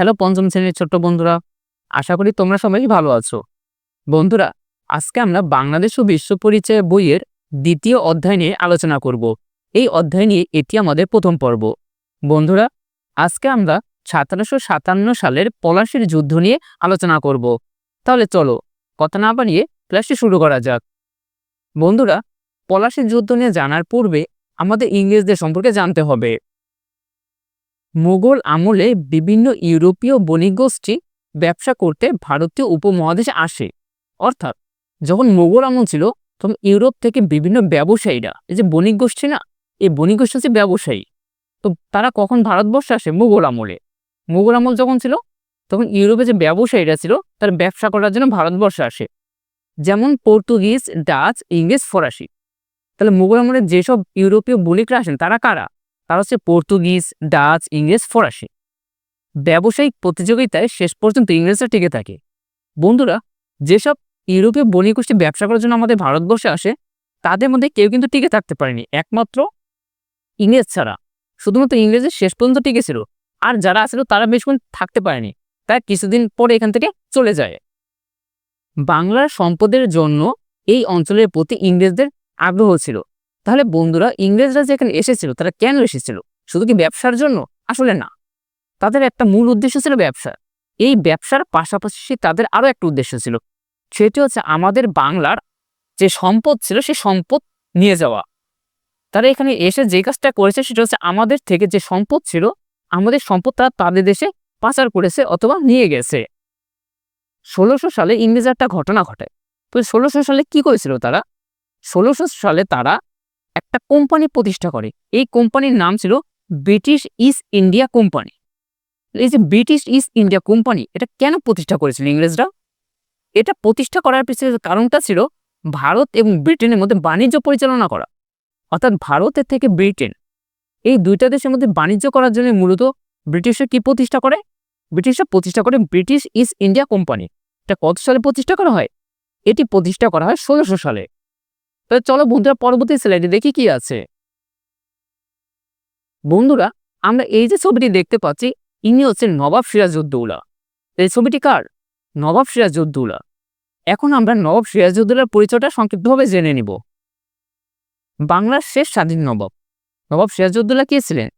Hello পঞ্চম শ্রেণির ছোট্ট বন্ধুরা, আশা করি তোমরা সবাই ভালো আছো। বন্ধুরা, আজকে আমরা বাংলাদেশ ও বিশ্ব পরিচয় বইয়ের দ্বিতীয় অধ্যায় নিয়ে আলোচনা করব। এই অধ্যায় নিয়ে এটি আমাদের প্রথম পর্ব। বন্ধুরা, আজকে আমরা সতেরোশো সাতান্ন সালের পলাশির যুদ্ধ নিয়ে আলোচনা করব। তাহলে চলো, কথা না বানিয়ে ক্লাসটি শুরু করা যাক। বন্ধুরা, পলাশির যুদ্ধ নিয়ে জানার পূর্বে আমাদের ইংরেজদের সম্পর্কে জানতে হবে। মুঘল আমলে বিভিন্ন ইউরোপীয় বণিক গোষ্ঠী ব্যবসা করতে ভারতীয় উপমহাদেশে আসে। অর্থাৎ যখন মোগল আমল ছিল, তখন ইউরোপ থেকে বিভিন্ন ব্যবসায়ীরা, এই যে বণিক গোষ্ঠী না, এই বণিক গোষ্ঠী হচ্ছে ব্যবসায়ী। তো তারা কখন ভারতবর্ষে আসে? মোগল আমলে। মোগল আমল যখন ছিল, তখন ইউরোপে যে ব্যবসায়ীরা ছিল, তারা ব্যবসা করার জন্য ভারতবর্ষে আসে। যেমন পর্তুগিজ, ডাচ, ইংরেজ, ফরাসি। তাহলে মোগল আমলে যেসব ইউরোপীয় বণিকরা আসেন, তারা কারা? তারা হচ্ছে পর্তুগিজ, ডাচ, ইংরেজ, ফরাসি। ব্যবসায়িক প্রতিযোগিতায় শেষ পর্যন্ত ইংরেজরা টিকে থাকে। বন্ধুরা, যেসব ইউরোপীয় বণিক গোষ্ঠী ব্যবসা করার জন্য আমাদের ভারতবর্ষে আসে, তাদের মধ্যে কেউ কিন্তু টিকে থাকতে পারেনি। একমাত্র ইংরেজ ছাড়া। শুধুমাত্র ইংরেজের শেষ পর্যন্ত টিকেছিল। আর যারা আসছিল, তারা বেশিক্ষণ থাকতে পারেনি। তাই কিছুদিন পরে এখান থেকে চলে যায়। বাংলার সম্পদের জন্য এই অঞ্চলের প্রতি ইংরেজদের আগ্রহ ছিল। তাহলে বন্ধুরা ইংরেজরা যে এখানে এসেছিল, তারা কেন এসেছিল? শুধু কি ব্যবসার জন্য? আসলে না। তাদের একটা মূল উদ্দেশ্য ছিল ব্যবসা। এই ব্যবসার পাশাপাশি তাদের আরও একটা উদ্দেশ্য ছিল। সেটি হচ্ছে আমাদের বাংলার যে সম্পদ ছিল সেই সম্পদ নিয়ে যাওয়া। তারা এখানে এসে যে কাজটা করেছে, সেটা হচ্ছে আমাদের থেকে যে সম্পদ ছিল, আমাদের সম্পদ তারা তাদের দেশে পাচার করেছে অথবা নিয়ে গেছে। ষোলোশো সালে ইংরেজ একটা ঘটনা ঘটায় তো ষোলোশো সালে কি করেছিল তারা? ষোলোশো সালে তারা একটা কোম্পানি প্রতিষ্ঠা করে। এই কোম্পানির নাম ছিল ব্রিটিশ ইস্ট ইন্ডিয়া কোম্পানি। এই যে ব্রিটিশ ইস্ট ইন্ডিয়া কোম্পানি, এটা কেন প্রতিষ্ঠা করেছিল ইংরেজরা? এটা প্রতিষ্ঠা করার পিছনে কারণটা ছিল ভারত এবং ব্রিটেনের মধ্যে বাণিজ্য পরিচালনা করা। অর্থাৎ ভারতের থেকে ব্রিটেন। এই দুইটা দেশের মধ্যে বাণিজ্য করার জন্য মূলত ব্রিটিশরা কি প্রতিষ্ঠা করে? ব্রিটিশরা প্রতিষ্ঠা করে ব্রিটিশ ইস্ট ইন্ডিয়া কোম্পানি। এটা কত সালে প্রতিষ্ঠা করা হয়? এটি প্রতিষ্ঠা করা হয় ষোলোশো সালে। তো চলো বন্ধুরা পরবর্তী স্লাইডে দেখি কি আছে। বন্ধুরা, আমরা এই যে ছবিটি দেখতে পাচ্ছি, ইনি হচ্ছেন নবাব সিরাজউদ্দৌলা। এই ছবিটি কার? নবাব সিরাজউদ্দৌলা। এখন আমরা নবাব সিরাজউদ্দৌলার পরিচয়টা সংক্ষিপ্তভাবে জেনে নিব। বাংলার শেষ স্বাধীন নবাব। নবাব সিরাজউদ্দৌলা কে ছিলেন?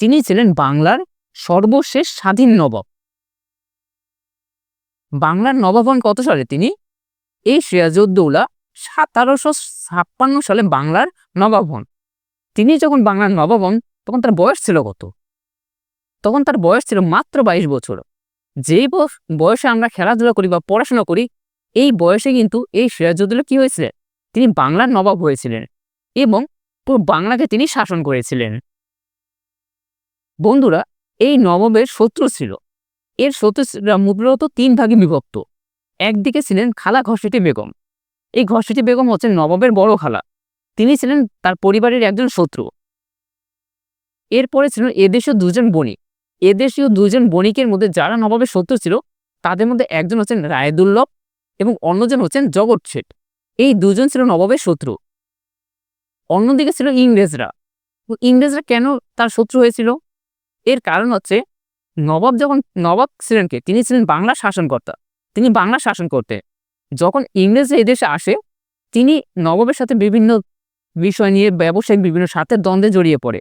তিনি ছিলেন বাংলার সর্বশেষ স্বাধীন নবাব। বাংলার নবাব হন কত সালে তিনি? এই সিরাজউদ্দৌলা সতেরোশো ছাপ্পান্ন সালে বাংলার নবাব হন। তিনি যখন বাংলার নবাব হন, তখন তার বয়স ছিল কত? তখন তার বয়স ছিল মাত্র বাইশ বছর। যেই বয়সে আমরা খেলাধুলা করি বা পড়াশোনা করি, এই বয়সে কিন্তু এই সিরাজউদ্দৌলা কি হয়েছিলেন? তিনি বাংলার নবাব হয়েছিলেন এবং পুরো বাংলাকে তিনি শাসন করেছিলেন। বন্ধুরা, এই নবাবের শত্রু ছিল। এর শত্রুরা মূলত তিন ভাগে বিভক্ত। একদিকে ছিলেন খালা ঘসেটি বেগম এই ঘসেটি বেগম হচ্ছেন নবাবের বড় খালা। তিনি ছিলেন তার পরিবারের একজন শত্রু। এরপরে ছিলেন এদেশীয় দুজন বণিক। এদেশীয় দুজন বণিকের মধ্যে যারা নবাবের শত্রু ছিল, তাদের মধ্যে একজন হচ্ছেন রায়দুল্লভ এবং অন্যজন হচ্ছেন জগৎ শেঠ। এই দুজন ছিল নবাবের শত্রু। অন্যদিকে ছিল ইংরেজরা। ইংরেজরা কেন তার শত্রু হয়েছিল? এর কারণ হচ্ছে নবাব যখন, নবাব ছিলেন কে? তিনি ছিলেন বাংলা শাসনকর্তা। তিনি বাংলা শাসন করতে যখন ইংরেজরা এদেশে আসে, তিনি নবাবের সাথে বিভিন্ন বিষয় নিয়ে ব্যবসায়িক বিভিন্ন স্বার্থের দ্বন্দ্বে জড়িয়ে পড়ে।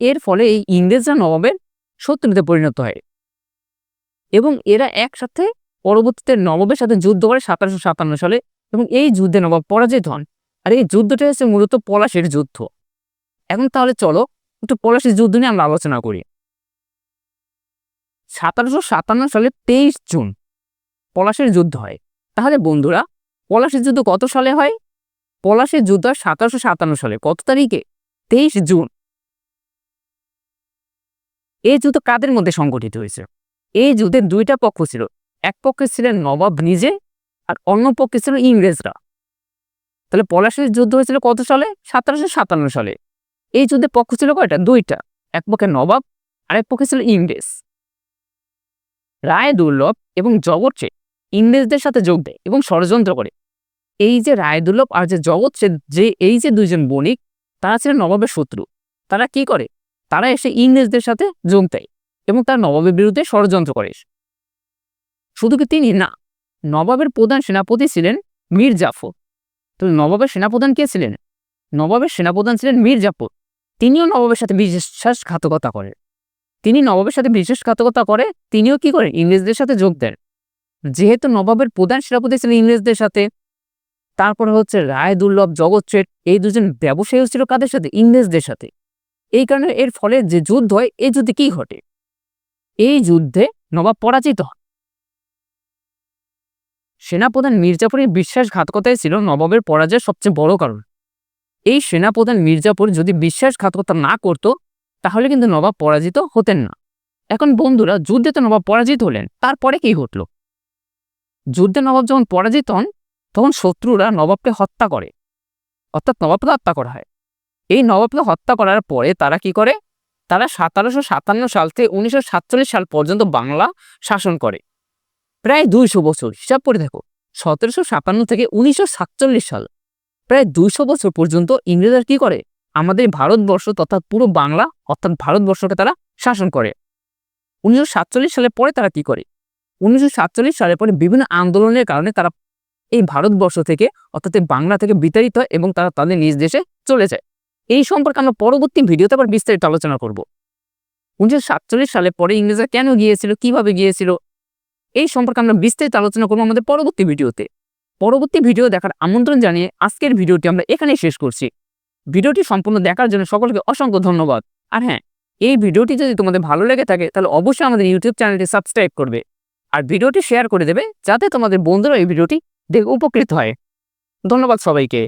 এর ফলে এই ইংরেজরা নবাবের শত্রুতে পরিণত হয়। এবং এরা একসাথে পরবর্তীতে নবাবের সাথে যুদ্ধ করে সতেরোশো সাতান্ন সালে এবং এই যুদ্ধে নবাব পরাজিত হন। আর এই যুদ্ধটা হচ্ছে মূলত পলাশের যুদ্ধ। এখন তাহলে চলো একটু পলাশের যুদ্ধ নিয়ে আমরা আলোচনা করি। সতেরোশো সাতান্ন সালে তেইশ জুন পলাশের যুদ্ধ হয়। তাহলে বন্ধুরা পলাশের যুদ্ধ কত সালে হয়? পলাশের যুদ্ধ হয় সতেরোশো সাতান্ন সালে, কত তারিখে? তেইশ জুন। এই যুদ্ধ কাদের মধ্যে সংগঠিত হয়েছে? এই যুদ্ধে দুইটা পক্ষ ছিল, এক পক্ষে ছিলেন নবাব নিজে আর অন্য পক্ষে ছিল ইংরেজরা। তাহলে পলাশের যুদ্ধ হয়েছিল কত সালে? সতেরোশো সাতান্ন সালে। এই যুদ্ধে পক্ষ ছিল কয়টা? দুইটা, এক পক্ষে নবাব আরেক পক্ষে ছিল ইংরেজ। রায় দুর্লভ এবং জগৎ ইংরেজদের সাথে যোগ দেয় এবং ষড়যন্ত্র করে। এই যে রায়দুল্লভ আর যে জগৎ যে, এই যে দুইজন বণিক, তারা ছিলেন নবাবের শত্রু। তারা কি করে? তারা এসে ইংরেজদের সাথে যোগ দেয় এবং তার নবাবের বিরুদ্ধে ষড়যন্ত্র করে। শুধু কি তিনি? না, নবাবের প্রধান সেনাপতি ছিলেন মীর জাফর। তো নবাবের সেনাপ্রধান কে ছিলেন? নবাবের সেনাপ্রধান ছিলেন মীর জাফর। তিনিও নবাবের সাথে বিশ্বাসঘাতকতা করেন তিনি নবাবের সাথে বিশ্বাসঘাতকতা করে, তিনিও কি করেন ইংরেজদের সাথে যোগ দেন। যেহেতু নবাবের প্রধান সেনাপতি ছিলেন ইংরেজদের সাথে, তারপরে হচ্ছে রায় দুর্লভ, জগৎ শেঠ, এই দুজন ব্যবসায়ী ছিল কাদের সাথে? ইংরেজদের সাথে। এই কারণে এর ফলে যে যুদ্ধ হয় এই যুদ্ধে কি ঘটে? এই যুদ্ধে নবাব পরাজিত হন। সেনাপ্রধান মির্জাপুরের বিশ্বাসঘাতকতাই ছিল নবাবের পরাজয়ের সবচেয়ে বড় কারণ। এই সেনাপ্রধান মির্জাপুর যদি বিশ্বাসঘাতকতা না করত, তাহলে কিন্তু নবাব পরাজিত হতেন না। এখন বন্ধুরা, যুদ্ধে তো নবাব পরাজিত হলেন, তারপরে কি ঘটল? যুদ্ধে নবাব যখন পরাজিত হন, তখন শত্রুরা নবাবকে হত্যা করে। অর্থাৎ নবাবকে হত্যা করা হয়। এই নবাবকে হত্যা করার পরে তারা কি করে? তারা সতেরোশো সাতান্ন সাল থেকে উনিশশো সাতচল্লিশ সাল পর্যন্ত বাংলা শাসন করে। প্রায় দুইশো বছর, হিসাব করে দেখো, সতেরোশো সাতান্ন থেকে উনিশশো সাতচল্লিশ সাল, প্রায় দুইশো বছর পর্যন্ত ইংরেজরা কি করে? আমাদের ভারতবর্ষ তথা পুরো বাংলা, অর্থাৎ ভারতবর্ষকে তারা শাসন করে। উনিশশো সাতচল্লিশ সালের পরে তারা কি করে? উনিশশো সালের পরে বিভিন্ন আন্দোলনের কারণে তারা এই ভারতবর্ষ থেকে, অর্থাৎ বাংলা থেকে বিতাড়িত এবং তারা তাদের নিজ দেশে চলে যায়। এই সম্পর্কে আমরা পরবর্তী ভিডিওতে আবার বিস্তারিত আলোচনা করব। উনিশশো সাতচল্লিশ সালে পরে ইংরেজরা কেন গিয়েছিল, কীভাবে গিয়েছিল, এই সম্পর্কে আমরা বিস্তারিত আলোচনা করব আমাদের পরবর্তী ভিডিওতে। পরবর্তী ভিডিও দেখার আমন্ত্রণ জানিয়ে আজকের ভিডিওটি আমরা এখানেই শেষ করছি। ভিডিওটি সম্পূর্ণ দেখার জন্য সকলকে অসংখ্য ধন্যবাদ। আর হ্যাঁ এই ভিডিওটি যদি তোমাদের ভালো লেগে থাকে, তাহলে অবশ্যই আমাদের ইউটিউব চ্যানেলটি সাবস্ক্রাইব করবে। আর ভিডিওটি শেয়ার করে দেবে যাতে তোমাদের বন্ধুরা এই ভিডিওটি দেখে, উপকৃত হয়। ধন্যবাদ সবাইকে।